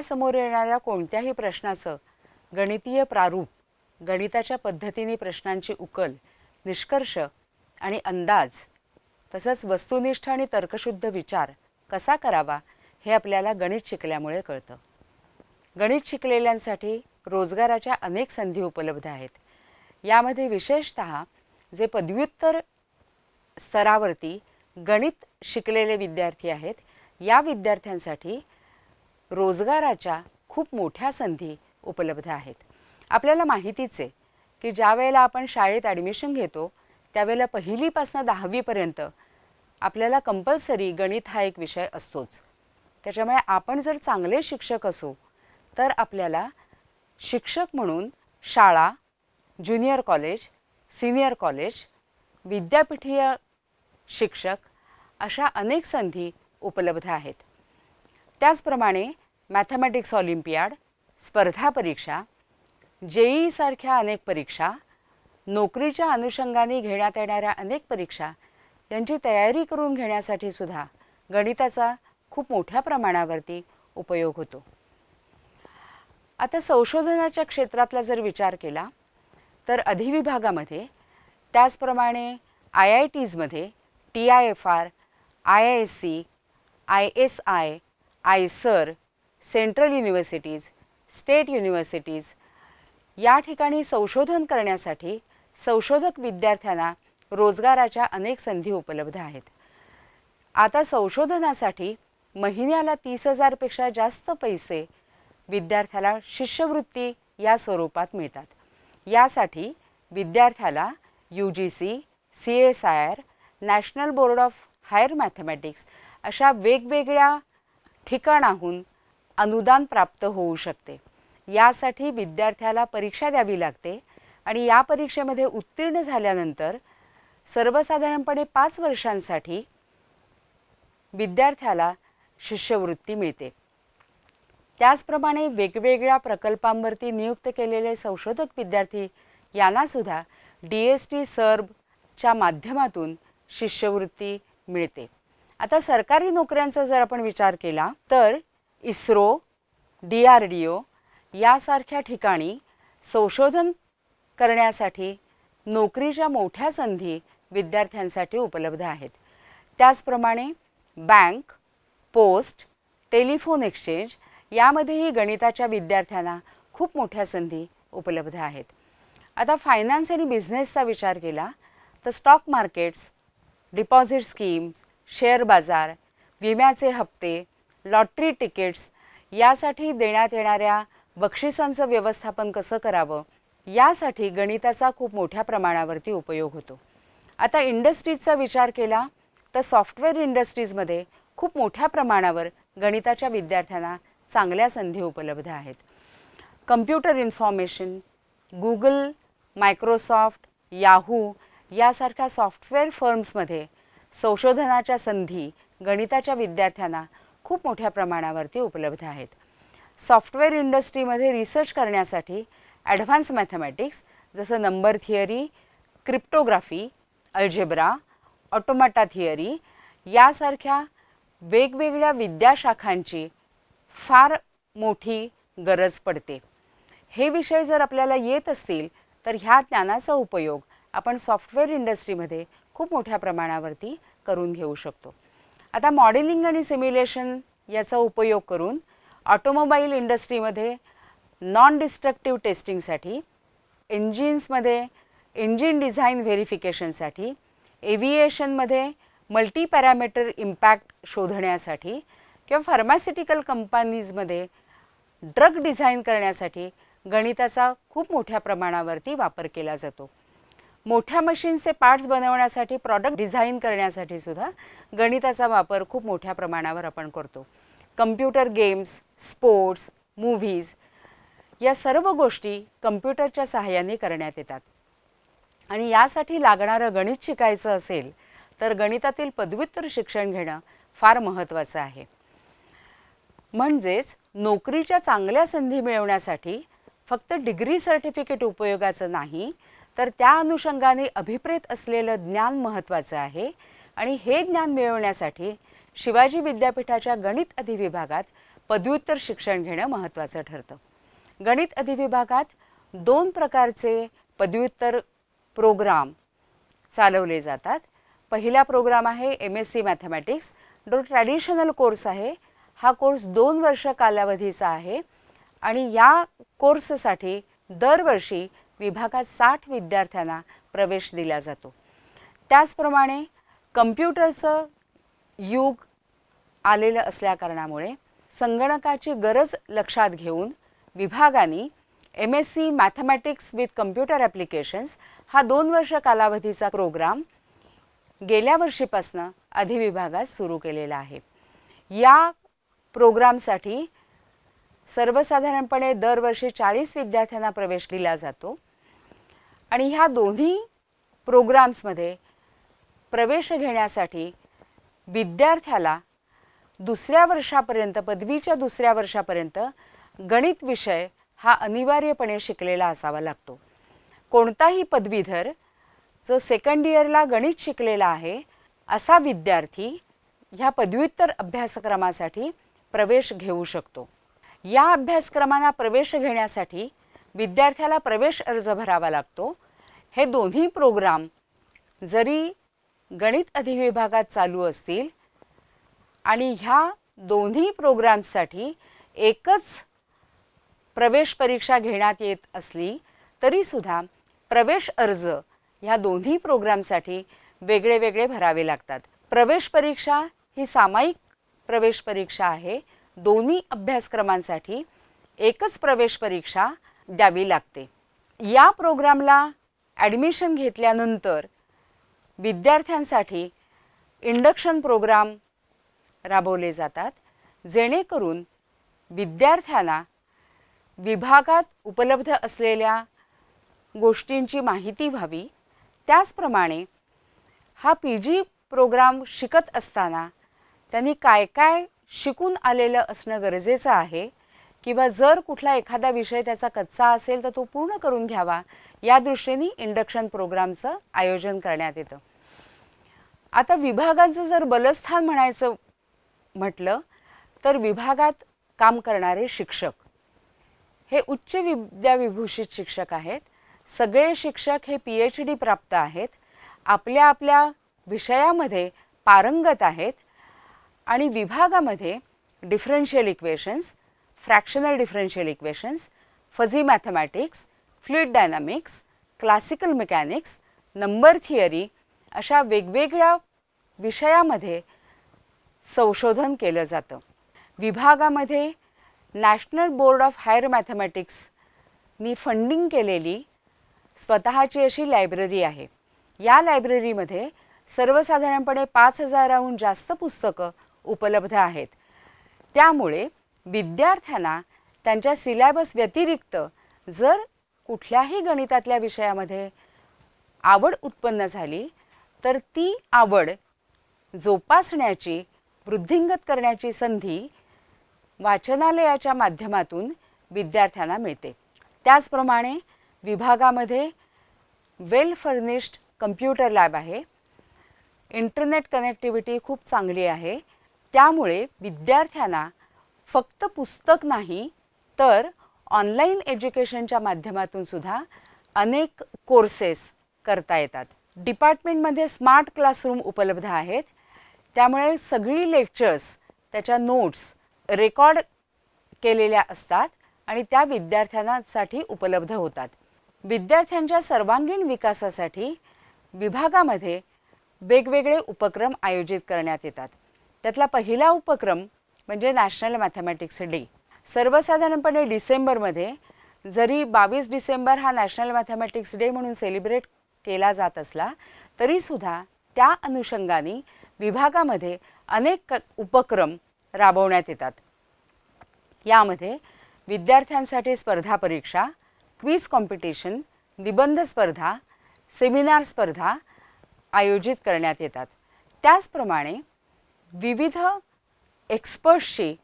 आपल्यासमोर येणाऱ्या कोणत्याही प्रश्नाचं गणितीय प्रारूप गणिताच्या पद्धतीने प्रश्नांची उकल निष्कर्ष आणि अंदाज तसंच वस्तुनिष्ठ आणि तर्कशुद्ध विचार कसा करावा हे आपल्याला गणित शिकल्यामुळे कळतं. गणित शिकलेल्यांसाठी रोजगाराच्या अनेक संधी उपलब्ध आहेत. यामध्ये विशेषत जे पदव्युत्तर स्तरावरती गणित शिकलेले विद्यार्थी आहेत या विद्यार्थ्यांसाठी रोजगाराच्या खूप मोठ्या संधी उपलब्ध आहेत. आपल्याला माहितीच आहे की ज्या वेळेला आपण शाळेत ॲडमिशन घेतो त्यावेळेला पहिलीपासून दहावीपर्यंत आपल्याला कंपल्सरी गणित हा एक विषय असतोच. त्याच्यामुळे आपण जर चांगले शिक्षक असू तर आपल्याला शिक्षक म्हणून शाळा ज्युनियर कॉलेज सिनियर कॉलेज विद्यापीठीय शिक्षक अशा अनेक संधी उपलब्ध आहेत. त्याचप्रमाणे मॅथमॅटिक्स ऑलिम्पियाड स्पर्धा परीक्षा जेई सारख्या अनेक परीक्षा नोकरीच्या अनुषंगाने घेण्यात येणाऱ्या अनेक परीक्षा यांची तयारी करून घेण्यासाठी सुद्धा गणिताचा खूप मोठ्या प्रमाणावरती उपयोग होतो. आता संशोधनाच्या क्षेत्रातला जर विचार केला तर अधिविभागामध्ये त्याचप्रमाणे I I टीजमध्ये T I F R I I S C I S I IISER central universities state universities या ठिकाणी संशोधन करण्यासाठी संशोधक विद्यार्थ्यांना रोजगाराच्या अनेक संधी उपलब्ध आहेत. आता संशोधनासाठी महिन्याला तीस हजारपेक्षा जास्त पैसे विद्यार्थ्याला शिष्यवृत्ती या स्वरूपात मिळतात. यासाठी विद्यार्थ्याला U G C C S I R national board of higher mathematics अशा वेगवेगळ्या ठिकाणाहून अनुदान प्राप्त होऊ शकते. यासाठी विद्यार्थ्याला परीक्षा द्यावी लागते आणि या परीक्षेमध्ये उत्तीर्ण झाल्यानंतर सर्वसाधारणपणे पाच वर्षांसाठी विद्यार्थ्याला शिष्यवृत्ती मिळते. त्याचप्रमाणे वेगवेगळ्या प्रकल्पांवरती नियुक्त केलेले संशोधक विद्यार्थी यांनासुद्धा डी एस टी सर्बच्या माध्यमातून शिष्यवृत्ती मिळते. आता सरकारी नोकऱ्यांचा जर आपण विचार केला तर ISRO D R D O यासारख्या ठिकाणी संशोधन करण्यासाठी नोकरीच्या मोठ्या संधी विद्यार्थ्यांसाठी उपलब्ध आहेत. त्याचप्रमाणे बँक पोस्ट टेलिफोन एक्सचेंज यामध्येही गणिताच्या विद्यार्थ्यांना खूप मोठ्या संधी उपलब्ध आहेत. आता फायनान्स आणि बिझनेसचा विचार केला तर stock markets deposit schemes share बाजार विम्याचे हप्ते लॉटरी तिकीट्स यासाठी देण्यात येणाऱ्या बक्षिसांचं व्यवस्थापन कसं करावं यासाठी गणिताचा खूप मोठ्या प्रमाणावरती उपयोग होतो. आता इंडस्ट्रीजचा विचार केला तर सॉफ्टवेअर इंडस्ट्रीजमध्ये खूप मोठ्या प्रमाणावर गणिताच्या विद्यार्थ्यांना चांगल्या संधी उपलब्ध आहेत. Computer information Google Microsoft Yahoo यासारख्या सॉफ्टवेअर फर्म्समध्ये संशोधनाच्या संधी गणिताच्या विद्यार्थ्यांना खूप मोठ्या प्रमाणावरती उपलब्ध आहेत. सॉफ्टवेअर इंडस्ट्रीमध्ये रिसर्च करण्यासाठी ॲडव्हान्स मॅथमॅटिक्स जसं number theory cryptography algebra automata theory यासारख्या वेगवेगळ्या विद्याशाखांची फार मोठी गरज पडते. हे विषय जर आपल्याला येत असतील तर ह्या ज्ञानाचा उपयोग आपण सॉफ्टवेअर इंडस्ट्रीमध्ये खूप मोठ्या प्रमाणावरती करून घेऊ शकतो. आता मॉडेलिंग आणि सिम्युलेशन याचा उपयोग करून ऑटोमोबाईल इंडस्ट्रीमध्ये नॉन डिस्ट्रक्टिव्ह टेस्टिंगसाठी इंजिन्समध्ये इंजिन डिझाईन व्हेरिफिकेशनसाठी एव्हिएशनमध्ये मल्टी पॅरामीटर इम्पॅक्ट शोधण्यासाठी किंवा फार्मास्युटिकल कंपनीजमध्ये ड्रग डिझाईन करण्यासाठी गणिताचा खूप मोठ्या प्रमाणावरती वापर केला जातो. मोठ्या मशीनचे पार्ट्स बनवण्यासाठी प्रॉडक्ट डिझाईन करण्यासाठी सुद्धा गणिताचा वापर खूप मोठ्या प्रमाणावर आपण करतो. कम्प्युटर गेम्स स्पोर्ट्स मूव्हीज या सर्व गोष्टी कम्प्युटरच्या सहाय्याने करण्यात येतात. आणि यासाठी लागणारं गणित शिकायचं असेल तर गणितातील पदव्युत्तर शिक्षण घेणं फार महत्त्वाचं आहे. म्हणजेच नोकरीच्या चांगल्या संधी मिळवण्यासाठी फक्त डिग्री सर्टिफिकेट उपयोगाचं नाही तर त्या अनुषंगाने अभिप्रेत असलेलं ज्ञान महत्त्वाचं आहे. आणि हे ज्ञान मिळवण्यासाठी शिवाजी विद्यापीठाच्या गणित अधिविभागात पदव्युत्तर शिक्षण घेणं महत्त्वाचं ठरतं. गणित अधिविभागात दोन प्रकारचे पदव्युत्तर प्रोग्राम चालवले जातात. पहिला प्रोग्राम आहे एम एस सी मॅथमॅटिक्स जो ट्रॅडिशनल कोर्स आहे. हा कोर्स दोन वर्ष कालावधीचा आहे. आणि या कोर्ससाठी दरवर्षी विभागात साठ विद्यार्थ्यांना प्रवेश दिला जातो. त्याचप्रमाणे कम्प्युटरचं युग आलेलं असल्याकारणामुळे संगणकाची गरज लक्षात घेऊन विभागाने M S C mathematics with computer applications हा दोन वर्ष कालावधीचा प्रोग्राम गेल्या वर्षीपासनं अधिविभागात सुरू केलेला आहे. या प्रोग्रामसाठी सर्वसाधारणपणे दरवर्षी चाळीस विद्यार्थ्यांना प्रवेश दिला जातो. आणि ह्या दोन्ही प्रोग्राम्समध्ये प्रवेश घेण्यासाठी विद्यार्थ्याला दुसऱ्या वर्षापर्यंत पदवीच्या दुसऱ्या वर्षापर्यंत गणित विषय हा अनिवार्यपणे शिकलेला असावा लागतो. कोणताही पदवीधर जो सेकंड इयरला गणित शिकलेला आहे असा विद्यार्थी ह्या पदव्युत्तर अभ्यासक्रमासाठी प्रवेश घेऊ शकतो. या अभ्यासक्रमांना प्रवेश घेण्यासाठी विद्यार्थ्याला प्रवेश अर्ज भरावा लागतो. हे दोन्ही प्रोग्राम जरी गणित अधिविभागात चालू असतील आणि ह्या दोन्ही प्रोग्रामसाठी एकच प्रवेश परीक्षा घेण्यात येत असली तरीसुद्धा प्रवेश अर्ज ह्या दोन्ही प्रोग्रामसाठी वेगळे वेगळे भरावे लागतात. प्रवेश परीक्षा ही सामायिक प्रवेश परीक्षा आहे. दोन्ही अभ्यासक्रमांसाठी एकच प्रवेश परीक्षा द्यावी लागते. या प्रोग्रामला ॲडमिशन घेतल्यानंतर विद्यार्थ्यांसाठी इंडक्शन प्रोग्राम राबवले जातात जेणेकरून विद्यार्थ्यांना विभागात उपलब्ध असलेल्या गोष्टींची माहिती व्हावी. त्याचप्रमाणे हा पी जी प्रोग्राम शिकत असताना त्यांनी काय काय शिकून आलेलं असणं गरजेचं आहे किंवा जर कुठला एखादा विषय त्याचा कच्चा असेल तर तो पूर्ण करून घ्यावा. या दृष्टीने इंडक्शन प्रोग्रामचं आयोजन करण्यात येतं. आता विभागाचं जर बलस्थान म्हणायचं म्हटलं तर विभागात काम करणारे शिक्षक. हे उच्च विद्याविभूषित शिक्षक आहेत. सगळे शिक्षक हे पी एच डी प्राप्त आहेत. आपल्या आपल्या विषयामध्ये पारंगत आहेत. आणि विभागामध्ये differential equations fractional differential equations fuzzy mathematics fluid dynamics classical mechanics number theory अशा वेगवेगळ्या विषयामध्ये संशोधन केलं जातं. विभागामध्ये नॅशनल बोर्ड ऑफ हायर मॅथमॅटिक्सनी फंडिंग केलेली स्वतःची अशी लायब्ररी आहे. या लायब्ररीमध्ये सर्वसाधारणपणे पाच हजाराहून जास्त पुस्तकं उपलब्ध आहेत. त्यामुळे विद्यार्थ्यांना त्यांच्या सिलॅबस व्यतिरिक्त जर कुठल्याही गणितातल्या विषयामध्ये आवड उत्पन्न झाली तर ती आवड जोपासण्याची वृद्धिंगत करण्याची संधी वाचनालयाच्या माध्यमातून विद्यार्थ्यांना मिळते. त्याचप्रमाणे विभागामध्ये वेल फर्निश्ड कम्प्युटर लॅब आहे. इंटरनेट कनेक्टिव्हिटी खूप चांगली आहे. त्यामुळे विद्यार्थ्यांना फक्त पुस्तक नाही तर ऑनलाईन एज्युकेशनच्या माध्यमातून सुद्धा अनेक कोर्सेस करता येतात. डिपार्टमेंटमध्ये स्मार्ट क्लासरूम उपलब्ध आहेत. त्यामुळे सगळी लेक्चर्स त्याच्या नोट्स रेकॉर्ड केलेल्या असतात आणि त्या विद्यार्थ्यांसाठी उपलब्ध होतात. विद्यार्थ्यांच्या सर्वांगीण विकासासाठी विभागामध्ये वेगवेगळे उपक्रम आयोजित करण्यात येतात. त्यातला पहिला उपक्रम म्हणजे नॅशनल मॅथमॅटिक्स डे सर्वसाधारणपणे डिसेंबरमध्ये जरी बावीस डिसेंबर हा नॅशनल मॅथमॅटिक्स डे म्हणून सेलिब्रेट केला जात असला तरीसुद्धा त्या अनुषंगाने विभागामध्ये अनेक उपक्रम राबवण्यात येतात. यामध्ये विद्यार्थ्यांसाठी स्पर्धा परीक्षा क्विज कॉम्पिटिशन निबंध स्पर्धा सेमिनार स्पर्धा आयोजित करण्यात येतात. त्याचप्रमाणे विविध एक्सपर्ट्सशी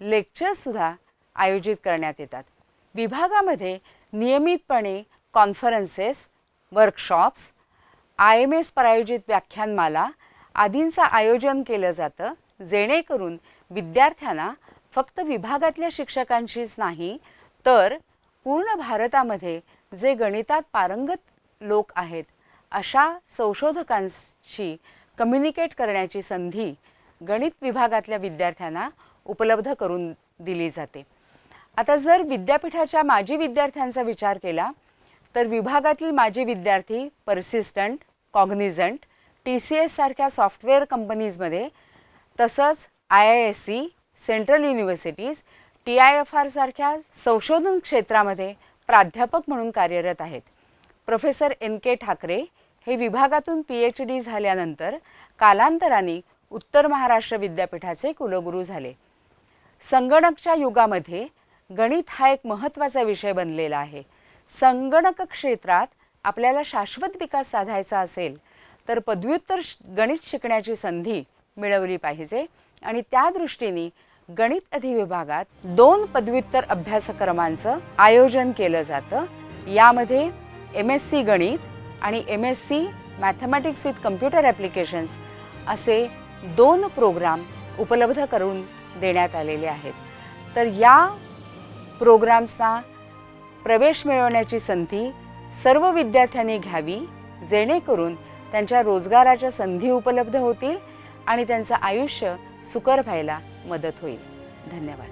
लेक्चरसुद्धा आयोजित करण्यात येतात. विभागामध्ये नियमितपणे conferences workshops I M S प्रायोजित व्याख्यानमाला आदींचं आयोजन केलं जातं जेणेकरून विद्यार्थ्यांना फक्त विभागातल्या शिक्षकांशीच नाही तर पूर्ण भारतामध्ये जे गणितात पारंगत लोक आहेत अशा संशोधकांशी कम्युनिकेट करण्याची संधी गणित विभागातल्या विद्यार्थ्यांना उपलब्ध करून दिली जाते. आता जर विद्यापीठाच्या माजी विद्यार्थ्यांचा विचार केला तर विभागातील माजी विद्यार्थी Persistent Cognizant T C S सारख्या सॉफ्टवेअर कंपनीजमध्ये तसंच I I S C central universities T I F R सारख्या संशोधन क्षेत्रामध्ये प्राध्यापक म्हणून कार्यरत आहेत. प्रोफेसर एन के ठाकरे हे विभागातून पी एच डी झाल्यानंतर कालांतराने उत्तर महाराष्ट्र विद्यापीठाचे कुलगुरू झाले. संगणकच्या युगामध्ये गणित हा एक महत्त्वाचा विषय बनलेला आहे. संगणक क्षेत्रात आपल्याला शाश्वत विकास साधायचा असेल तर पदव्युत्तर श- गणित शिकण्याची संधी मिळवली पाहिजे आणि त्या दृष्टीने गणित अधिविभागात दोन पदव्युत्तर अभ्यासक्रमांचं आयोजन केलं जातं. यामध्ये एम एस सी गणित आणि M S C mathematics with computer applications असे दोन प्रोग्राम उपलब्ध करून देण्यात आलेले आहेत. तर या प्रोग्राम्सना प्रवेश मिळवण्याची संधी सर्व विद्यार्थ्यांनी घ्यावी जेणेकरून त्यांच्या रोजगाराच्या संधी उपलब्ध होतील आणि त्यांचं आयुष्य सुकर व्हायला मदत होईल. धन्यवाद.